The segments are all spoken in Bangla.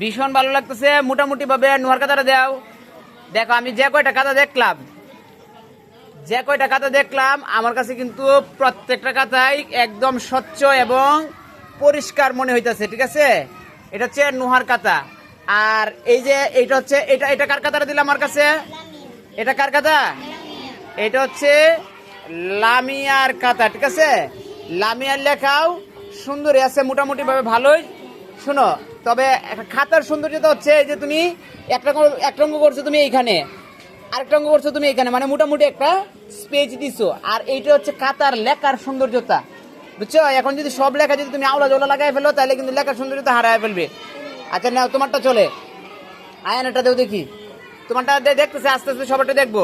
ভীষণ ভালো লাগতেছে। মোটামুটি ভাবে নোয়ার কাতাটা দাও। দেখো, আমি যে কয়টা কাতা দেখলাম, যে কয়টা কাতা দেখলাম, আমার কাছে কিন্তু প্রত্যেকটা কাতাই একদম স্বচ্ছ এবং পরিষ্কার মনে হইতেছে, ঠিক আছে? এটা হচ্ছে নোহার কাতা আর এই যে এটা হচ্ছে, এটা এটা কার কাতাটা দিলাম আমার কাছে? এটা কার কাতা এটা হচ্ছে লামিয়ার কাতা ঠিক আছে? লামিয়ার লেখাও সুন্দরই আছে মোটামুটি ভাবে ভালোই। শোনো, তবে খাতার সৌন্দর্যতা হচ্ছে যে তুমি একটা একটা অঙ্ক করছ তুমি এইখানে, আরেকটা অঙ্গ করছ তুমি এখানে মানে মোটামুটি একটা স্পেজ দিছো। আর এইটা হচ্ছে খাতার লেখার সৌন্দর্যতা, বুঝছ? এখন যদি সব লেখা যদি তুমি আওলা জোলা লাগাই ফেলো, তাহলে কিন্তু লেখার সৌন্দর্যতা হারায় ফেলবে। আচ্ছা নাও, তোমারটা চলে। আয়ানাটা দেও দেখি। তোমারটা দেখতেছে, আস্তে আস্তে সবারটা দেখব।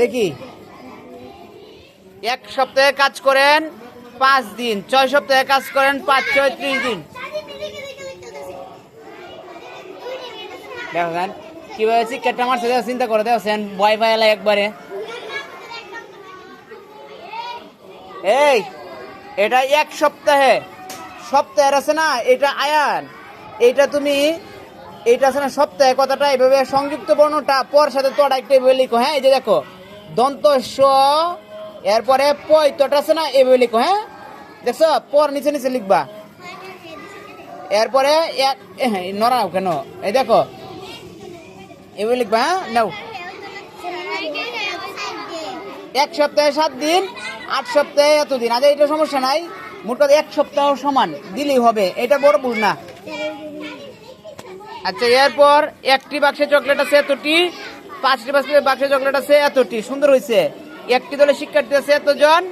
দেখি। এক সপ্তাহে কাজ করেন পাঁচ দিন, ছয় সপ্তাহে কাজ করেন পাঁচ, ছয়, ত্রিশ দিন। দেখেন কীভাবে শিক্ষাটা মারছে চিন্তা করে দেখছেন ভয় এলাই একবারে। এই, এটা এক সপ্তাহে। সপ্তাহের আছে না, এটা আয়ান। এটা তুমি, এটা আছে না, সপ্তাহে কথাটা এইভাবে সংযুক্ত বর্ণটা পর সাথে তোটা একটু এভাবে লিখো হ্যাঁ? এই যে দেখো, দন্ত স, এরপরে পয়তটা আছে না, এভাবে লিখো হ্যাঁ? দেখছ? পর নিচে নিচে লিখবা। এরপরে এক নড়াও কেন? এই দেখো নাও। এক সপ্তাহে সাত দিন, আট সপ্তাহে এতদিন। আজ এটা সমস্যা নাই। এক সপ্তাহ সমান, দিলেই হবে। এটা বড় না। আচ্ছা এরপর একটি বাক্সে চকলেট আছে এতটি, পাঁচটি বাক্সে বাক্সে চকলেট আছে এতটি। সুন্দর হয়েছে। একটি দলে শিক্ষার্থী আছে এতজন,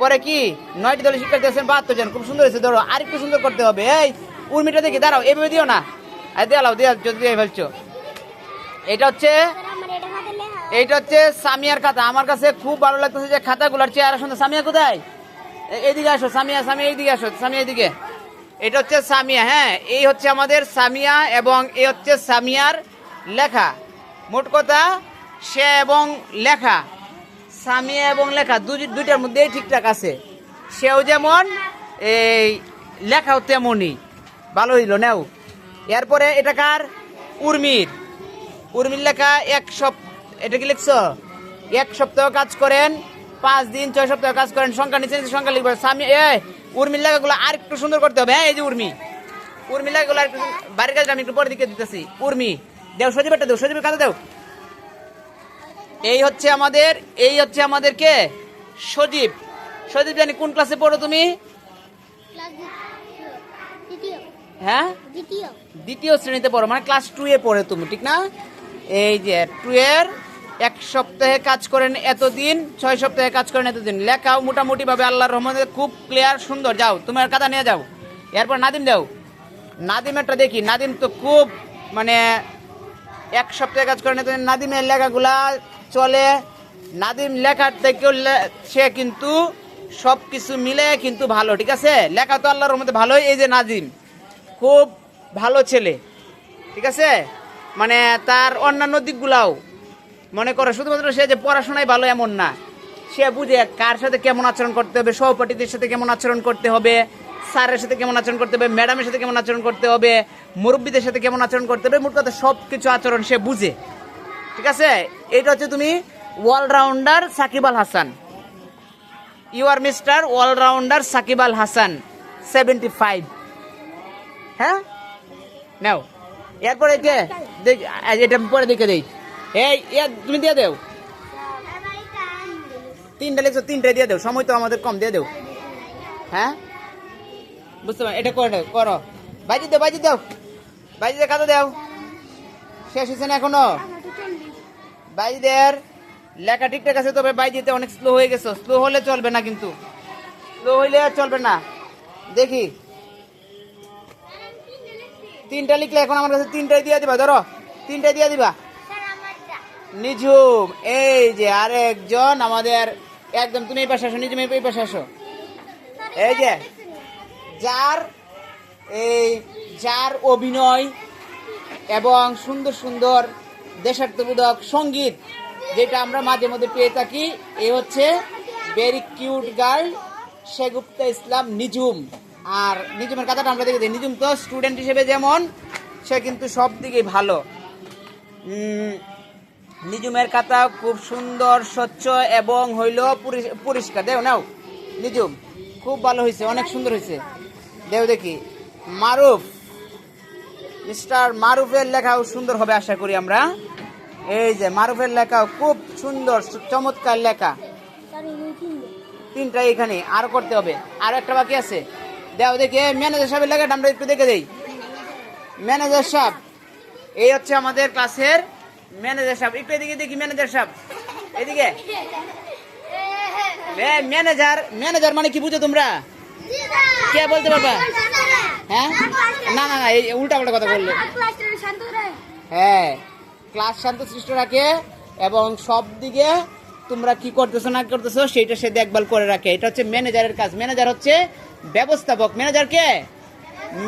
পরে কি? নয়টি দলে শিক্ষার্থী আছেন বাহাত্তর জন খুব সুন্দর হয়েছে, ধরো। আর একটু সুন্দর করতে হবে। এই, উর্মিটা দেখি, দাঁড়াও, এভাবে দিও না। আর দেওয়ালাও দেওয়া যদি দিয়ে ফেলছো। এটা হচ্ছে এইটা হচ্ছে সামিয়ার খাতা। আমার কাছে খুব ভালো লাগতেছে যে খাতাগুলোর চেয়ার সুন্দর সামিয়া কোথায়? এইদিকে আসো, সামিয়া সামিয়া, এইদিকে আসো, সামিয়া এইদিকে। এটা হচ্ছে সামিয়া হ্যাঁ এই হচ্ছে আমাদের সামিয়া এবং এই হচ্ছে সামিয়ার লেখা। মোট কথা, সে এবং লেখা। সামিয়া এবং লেখা দুই দুইটার মধ্যেই ঠিকঠাক আছে। সেও যেমন, এই লেখাও তেমনই। ভালো হইল, নেও। এরপরে এটা কার? উর্মির। উর্মির লেখা এক সপ্তাহ এটা কি লিখছো? এক সপ্তাহ কাজ করেন পাঁচ দিন ছয় সপ্তাহ কাজ করেন সংখ্যা নিচে নিচে সংখ্যা লিখবে। স্বামী এ উর্মির লেখাগুলো আর একটু সুন্দর করতে হবে। হ্যাঁ এই যে উর্মি। উর্মির লেখাগুলো আর একটু বাড়ির কাজটা আমি একটু পরে দিকে দিতেছি। উর্মি দেও সজীবেরটা দেও সজীবের কাছে দেও। এই হচ্ছে আমাদের এই হচ্ছে আমাদের কে? সজীব। সজীব জানি কোন ক্লাসে পড়ো তুমি? হ্যাঁ? দ্বিতীয়। শ্রেণীতে পড়ো মানে ক্লাস টু এ পড়ে তুমি ঠিক না? এই যে টু এর এক সপ্তাহে কাজ করেন এতদিন, ছয় সপ্তাহে কাজ করেন এতদিন। লেখাও মোটামুটি ভাবে আল্লাহর রহমতে খুব ক্লিয়ার সুন্দর। যাও তোমার কাদা নিয়ে যাও। এরপর নাদিম দাও। নাদিমেরটা দেখি, নাদিম তো খুব মানে এক সপ্তাহে কাজ করেন এতদিন। নাদিমের লেখাগুলা চলে। নাদিম লেখার থেকেও সে কিন্তু সব কিছু মিলে কিন্তু ভালো, ঠিক আছে? লেখা তো আল্লাহর রহমতে ভালোই। এই যে নাদিম, খুব ভালো ছেলে, ঠিক আছে? মানে তার অন্যান্য দিকগুলাও মনে করো, শুধুমাত্র সে যে পড়াশোনায় ভালো এমন না, সে বুঝে কার সাথে কেমন আচরণ করতে হবে, সহপাঠীদের সাথে কেমন আচরণ করতে হবে, স্যারের সাথে কেমন আচরণ করতে হবে, ম্যাডামের সাথে কেমন আচরণ করতে হবে, মুরব্বীদের সাথে কেমন আচরণ করতে হবে, মোট কথা সব কিছু আচরণ সে বুঝে। ঠিক আছে? এটা হচ্ছে তুমি all rounder Shakib Al Hasan. You are mister all rounder Shakib Al Hasan seventy five হ্যাঁ? নাও। এরপরে দেখ এটা পরে দেখে দেই। এই তুমি দিয়ে দেও। তিনটা লিখছো তিনটা দিয়ে দেও। সময় তো আমাদের কম, দিয়ে দেও। হ্যাঁ? বুঝতে পারো এটা করে করো। বাজি দাও বাজি দাও। বাজি দিয়ে খাতা দাও। শেষ হয়েছে না এখনও? বাইদের লেখা ঠিকঠাক আছে, তবে বাইদিতে অনেক স্লো হয়ে গেছে। স্লো হলে চলবে না কিন্তু। স্লো হইলে চলবে না। দেখি। তিনটা লিখলে এখন আমার কাছে তিনটাই দিয়ে দিবা ধরো। তিনটাই দিয়ে দিবা। নিঝুম এই যে আরেকজন আমাদের একদম তুমি এই পাশে আসো নিঝুম এই পাশে আসো। এই যে যার এই যার অভিনয় এবং সুন্দর সুন্দর দেশাত্মবোধক সংগীত যেটা আমরা মাঝে মধ্যে পেয়ে থাকি এ হচ্ছে very cute girl Shagufta Islam Nijhum. আর নিজুমের কথাটা আমরা দেখে দিই নিজুম তো স্টুডেন্ট হিসেবে যেমন, সে কিন্তু সব দিকেই ভালো। নিজুমের খাতা খুব সুন্দর, স্বচ্ছ এবং হইল পরিষ্কার। দেও, নাও নিজুম খুব ভালো হয়েছে অনেক সুন্দর হয়েছে দেও দেখি, মারুফ মিস্টার মারুফের লেখাও সুন্দর হবে আশা করি আমরা। এই যে, মারুফের লেখাও খুব সুন্দর, চমৎকার লেখা। তিনটা এখানে, আরও করতে হবে। আর একটা বাকি আছে? দেও দেখি ম্যানেজার সাহেবের লেখাটা আমরা একটু দেখে দেই। ম্যানেজার সাহেব এই হচ্ছে আমাদের ক্লাসের ম্যানেজার সাহেব। একটু এদিকে দেখি ম্যানেজার সাহেব। এদিকে। ম্যানেজার ম্যানেজার মানে কি বুঝো তোমরা? কে বলতে পারবা? হ্যাঁ? না না না এই উল্টা পাল্টা কথা বললে। হ্যাঁ ক্লাস শান্ত সৃষ্ট রাখে এবং সব দিকে তোমরা কি করতেছো না করতেছো সেইটা সে দেখভাল করে রাখে। এটা হচ্ছে ম্যানেজারের কাজ। ম্যানেজার হচ্ছে ব্যবস্থাপক। ম্যানেজার কে?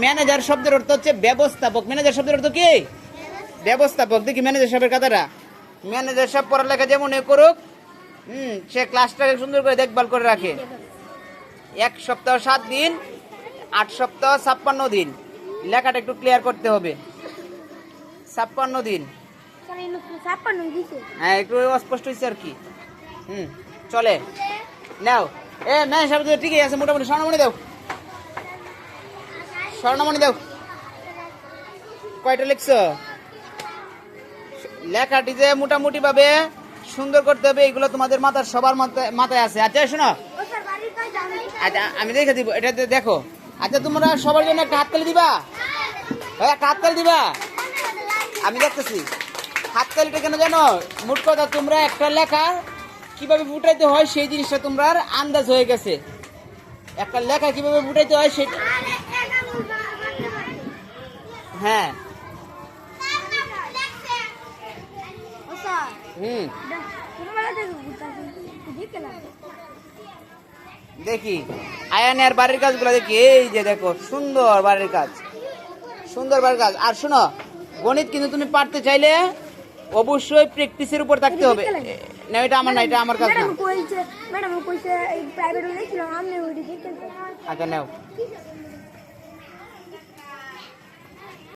ম্যানেজার শব্দের অর্থ হচ্ছে ব্যবস্থাপক। ম্যানেজার শব্দের অর্থ কি? ব্যবস্থাপক। দেখি ম্যানেজার সাহেবের কথাটা। ম্যানেজার সাহেব পড়ালেখা যেমন এ করুক হুম সে ক্লাসটাকে সুন্দর করে দেখভাল করে রাখে। এক সপ্তাহ সাত দিন আট সপ্তাহ ছাপ্পান্ন দিন। লেখাটা একটু ক্লিয়ার করতে হবে। ছাপ্পান্ন দিন। হ্যাঁ একটু অস্পষ্ট হয়েছে আর কি। হুম, চলে। নাও। এ ম্যাম সাহেব তো ঠিকই আছে, মোটামুটি স্বর্ণমণি দাও। স্বর্ণমণি দাও। কয়টা লিখছো? লেখাটি যে মোটামুটি ভাবে সুন্দর করতে হবে, এগুলো তোমাদের মাথার সবার মাথায় আছে। আচ্ছা শোনো। আচ্ছা আমি দেখে দিব, এটা দেখো। আচ্ছা তোমরা সবার জন্য একটা হাততালি দিবা? হ্যাঁ হাততালি দিবা? আমি দেখতেছি। হাততালিটা কেন জানো? মোট কথা তোমরা একটা লেখা কীভাবে ফুটাইতে হয় সেই জিনিসটা তোমরা আন্দাজ হয়ে গেছে। একটা লেখা কীভাবে ফুটাইতে হয় সেটা হ্যাঁ। হুম। দেখি। আয়ানের বাড়ির কাজগুলো দেখি। এই যে দেখো সুন্দর বাড়ির কাজ। সুন্দর বাড়ির কাজ। আর শোনো গণিত কিন্তু তুমি পারতে চাইলে অবশ্যই প্র্যাকটিসের উপর থাকতে হবে। না এটা আমার না এটা আমার কাছে ম্যাডাম কইছে ম্যাডাম কইছে এই প্রাইভেট হলে ছিল আমি ওই দিকে আচ্ছা নাও।